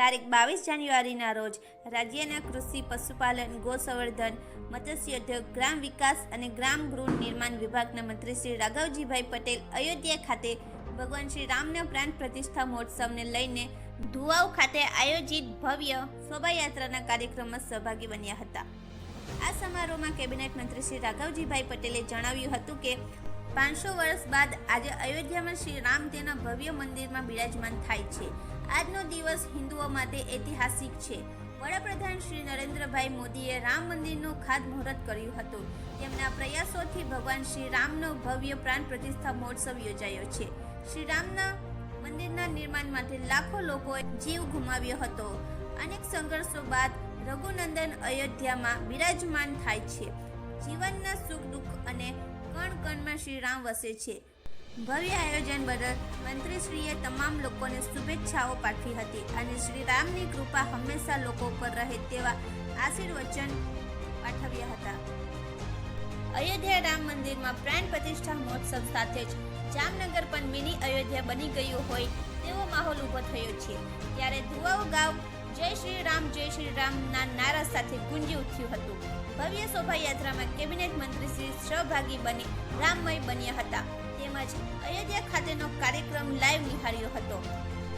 તારીખ બાવીસ જાન્યુઆરીના રોજ રાજ્યના કૃષિ, પશુપાલન, ગોસંવર્ધન, મત્સ્યોદ્યોગ, ગ્રામ વિકાસ અને ગ્રામ ગૃહ નિર્માણ વિભાગના મંત્રી શ્રી રાઘવજીભાઈ પટેલ અયોધ્યા ખાતે ભગવાન શ્રી રામના પ્રાણ પ્રતિષ્ઠા મહોત્સવને લઈને ધુવાવ ખાતે આયોજિત ભવ્ય શોભાયાત્રાના કાર્યક્રમમાં સહભાગી બન્યા હતા. આ સમારોહમાં કેબિનેટ મંત્રી શ્રી રાઘવજીભાઈ પટેલે જણાવ્યું હતું કે, પાંચસો વર્ષ બાદ આજે અયોધ્યામાં શ્રી રામ તેના ભવ્ય મંદિરમાં બિરાજમાન થાય છે. આજનો દિવસ હિન્દુઓ માટે ઐતિહાસિક છે. વડાપ્રધાન શ્રી નરેન્દ્રભાઈ મોદીએ રામ મંદિરનું ખાતમુહૂર્ત કર્યું હતું. તેમના પ્રયાસોથી ભગવાન શ્રી રામનો ભવ્ય પ્રાણ પ્રતિષ્ઠા મહોત્સવ યોજાયો છે. શ્રી રામના મંદિરના નિર્માણ માટે લાખો લોકોએ જીવ ગુમાવ્યો હતો. અનેક સંઘર્ષો બાદ રઘુનંદન અયોધ્યામાં બિરાજમાન થાય છે. જીવનના સુખ દુઃખ અને કણ કણમાં શ્રી રામ વસે છે. ભવ્ય આયોજન બદલ મંત્રીશ્રીએ તમામ લોકોને શુભેચ્છાઓ પાઠવી હતી અને શ્રી રામની કૃપા હંમેશા લોકો પર રહે તેવા આશીર્વચન પાઠવ્યા હતા. અયોધ્યા રામ મંદિરમાં પ્રાણ પ્રતિષ્ઠા મહોત્સવ સાથે જ જામનગર પણ મિની અયોધ્યા બની ગયું હોય તેવો માહોલ ઊભો થયો છે. ત્યારે ધુવાઓ ગામ જય શ્રી રામ જય શ્રી રામના નારા સાથે ગુંજી ઉઠ્યું હતું. ભવ્ય શોભાયાત્રામાં કેબિનેટ મંત્રી શ્રી સહભાગી બની રામમય બન્યા હતા. તેમજ અયોધ્યા ખાતેનો કાર્યક્રમ લાઈવ નિહાળ્યો હતો.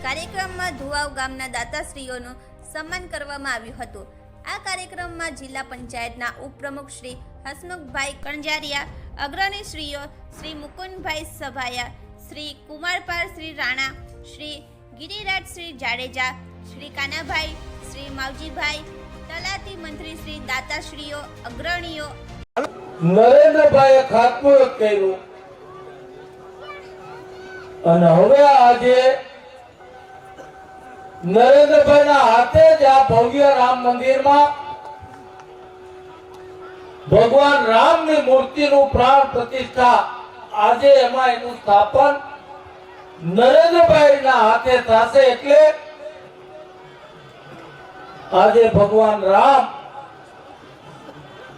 કાર્યક્રમમાં ધુવાવ ગામના દાતાશ્રીઓનું સન્માન કરવામાં આવ્યું હતું. આ કાર્યક્રમમાં જિલ્લા પંચાયતના ઉપપ્રમુખ શ્રી હસમુખભાઈ કણજારિયા અગ્રણી શ્રીઓ શ્રી મુકુંદભાઈ સભાયા, શ્રી કુમારપાળ શ્રી રાણા, શ્રી ગિરિરાજ શ્રી જાડેજા, શ્રી કાનાભાઈ, શ્રી માવજીભાઈ, તલાટી મંત્રી શ્રી દાતાશ્રીઓ, અગ્રણીઓ નરેન્દ્રભાઈએ ખાતમુહૂર્ત કર્યું. અને હવે આજે નરેન્દ્રભાઈના હાથે જ આ ભવ્ય રામ મંદિરમાં ભગવાન રામની મૂર્તિનું પ્રાણ પ્રતિષ્ઠા આજે એમાં એનું સ્થાપન નરેન્દ્રભાઈના હાથે થશે એટલે આજે ભગવાન રામ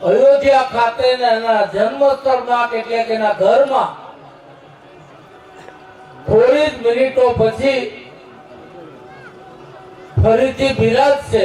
અયોધ્યા ખાતે ને એના જન્મસ્થળમાં એટલે કે એના ઘરમાં થોડી મિનિટો પછી ફરીથી બિરાજશે.